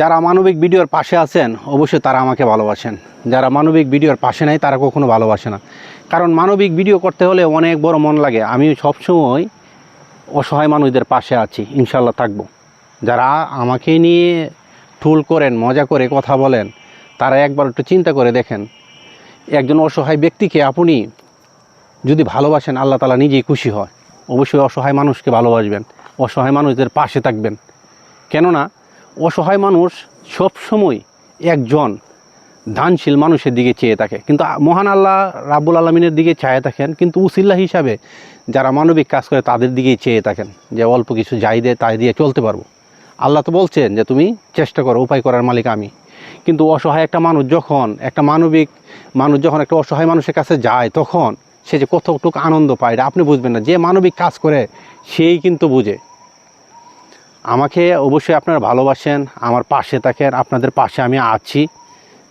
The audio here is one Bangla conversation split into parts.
যারা মানবিক ভিডিওর পাশে আছেন, অবশ্যই তারা আমাকে ভালোবাসেন। যারা মানবিক ভিডিওর পাশে নাই, তারা কখনো ভালোবাসে না। কারণ মানবিক ভিডিও করতে হলে অনেক বড় মন লাগে। আমি সবসময় অসহায় মানুষদের পাশে আছি ইনশাল্লাহ থাকব। যারা আমাকে নিয়ে ঠুল করেন, মজা করে কথা বলেন, তারা একবার একটু চিন্তা করে দেখেন, একজন অসহায় ব্যক্তিকে আপনি যদি ভালোবাসেন, আল্লাহ তালা নিজেই খুশি হয়। অবশ্যই অসহায় মানুষকে ভালোবাসবেন, অসহায় মানুষদের পাশে থাকবেন। কেননা অসহায় মানুষ সব সময় একজন দানশীল মানুষের দিকে চেয়ে থাকে। কিন্তু মহান আল্লাহ রাব্বুল আলমিনের দিকে চেয়ে থাকেন, কিন্তু উসিল্লা হিসাবে যারা মানবিক কাজ করে তাদের দিকেই চেয়ে থাকেন যে অল্প কিছু যাই দেয় তাই দিয়ে চলতে পারব। আল্লাহ তো বলছেন যে তুমি চেষ্টা করো, উপায় করার মালিক আমি। কিন্তু অসহায় একটা মানুষ যখন, একটা মানবিক মানুষ যখন একটা অসহায় মানুষের কাছে যায়, তখন সে যে কতটুকু আনন্দ পায় আপনি বুঝবেন না। যে মানবিক কাজ করে, সেই কিন্তু বুঝে। আমাকে অবশ্যই আপনারা ভালোবাসেন, আমার পাশে থাকেন, আপনাদের পাশে আমি আছি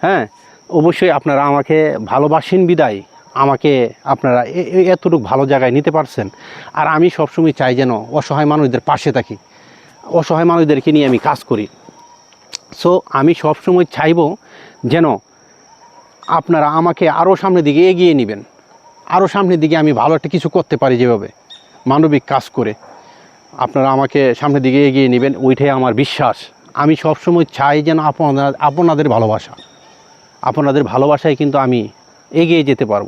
হ্যাঁ? অবশ্যই আপনারা আমাকে ভালোবাসেন বিদায়, আমাকে আপনারা এতটুকু ভালো জায়গায় নিতে পারছেন। আর আমি সবসময় চাই যেন অসহায় মানুষদের পাশে থাকি, অসহায় মানুষদেরকে নিয়ে আমি কাজ করি। সো আমি সবসময় চাইব যেন আপনারা আমাকে আরও সামনের দিকে এগিয়ে নেবেন আরও সামনের দিকে আমি ভালো একটা কিছু করতে পারি যেভাবে, মানবিক কাজ করে। আপনারা আমাকে সামনের দিকে এগিয়ে নেবেন, ওইটাই আমার বিশ্বাস। আমি সবসময় চাই যেন আপনার, আপনাদের ভালোবাসা। আপনাদের ভালোবাসায় কিন্তু আমি এগিয়ে যেতে পারব।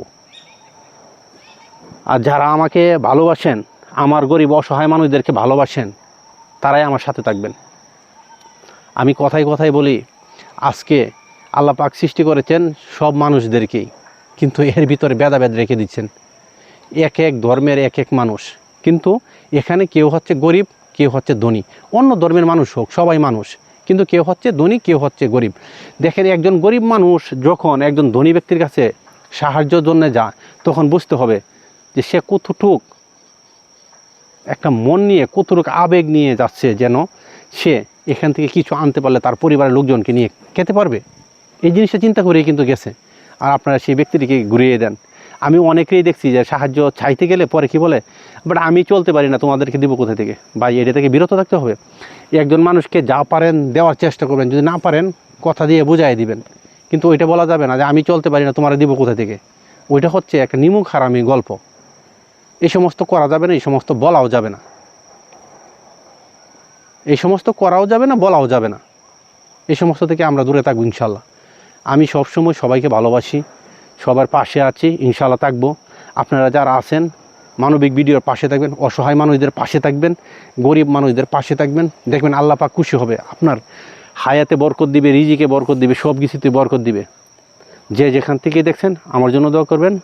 আর যারা আমাকে ভালোবাসেন, আমার গরিব অসহায় মানুষদেরকে ভালোবাসেন, তারাই আমার সাথে থাকবেন। আমি কথায় কথায় বলি, আজকে আল্লাহ পাক সৃষ্টি করেছেন সব মানুষদেরকেই, কিন্তু এর ভিতরে ভেদাভেদ রেখে দিচ্ছেন। এক এক ধর্মের এক এক মানুষ। কিন্তু এখানে কেউ হচ্ছে গরিব, কেউ হচ্ছে ধনী। অন্য ধর্মের মানুষ হোক, সবাই মানুষ। কিন্তু কেউ হচ্ছে ধনী, কেউ হচ্ছে গরিব। দেখেন, একজন গরিব মানুষ যখন একজন ধনী ব্যক্তির কাছে সাহায্যের জন্য যায়, তখন বুঝতে হবে যে সে কতটুক একটা মন নিয়ে, কতটুক আবেগ নিয়ে যাচ্ছে যেন সে এখান থেকে কিছু আনতে পারলে তার পরিবারের লোকজনকে নিয়ে খেতে পারবে। এই জিনিসটা চিন্তা করেই কিন্তু গেছে। আর আপনারা সেই ব্যক্তিটিকে ঘুরিয়ে দেন। আমি অনেকেই দেখছি যে সাহায্য চাইতে গেলে পরে কি বলে, বাট আমি চলতে পারি না, তোমাদেরকে দিব কোথা থেকে? বা এটা থেকে বিরত থাকতে হবে। একজন মানুষকে যা পারেন দেওয়ার চেষ্টা করবেন, যদি না পারেন কথা দিয়ে বুঝাই দিবেন। কিন্তু ওইটা বলা যাবে না যে আমি চলতে পারি না, তোমার দিব কোথা থেকে? ওইটা হচ্ছে একটা নিমুখ হারামি গল্প। এই সমস্ত করা যাবে না, এই সমস্ত বলাও যাবে না। এই সমস্ত করাও যাবে না, বলাও যাবে না। এই সমস্ত থেকে আমরা দূরে থাকব ইনশাল্লাহ। আমি সবসময় সবাইকে ভালোবাসি। সবার পাশে আছি ইনশাল্লাহ থাকব। আপনারা যারা আছেন, মানবিক ভিডিওর পাশে থাকবেন, অসহায় মানুষদের পাশে থাকবেন, গরিব মানুষদের পাশে থাকবেন, দেখবেন আল্লাহ পাক খুশি হবে। আপনার হায়াতে বরকত দিবে, রিজিকে বরকত দিবে সব কিছুতে বরকত দিবে। যে যেখান থেকে দেখছেন, আমার জন্য দোয়া করবেন।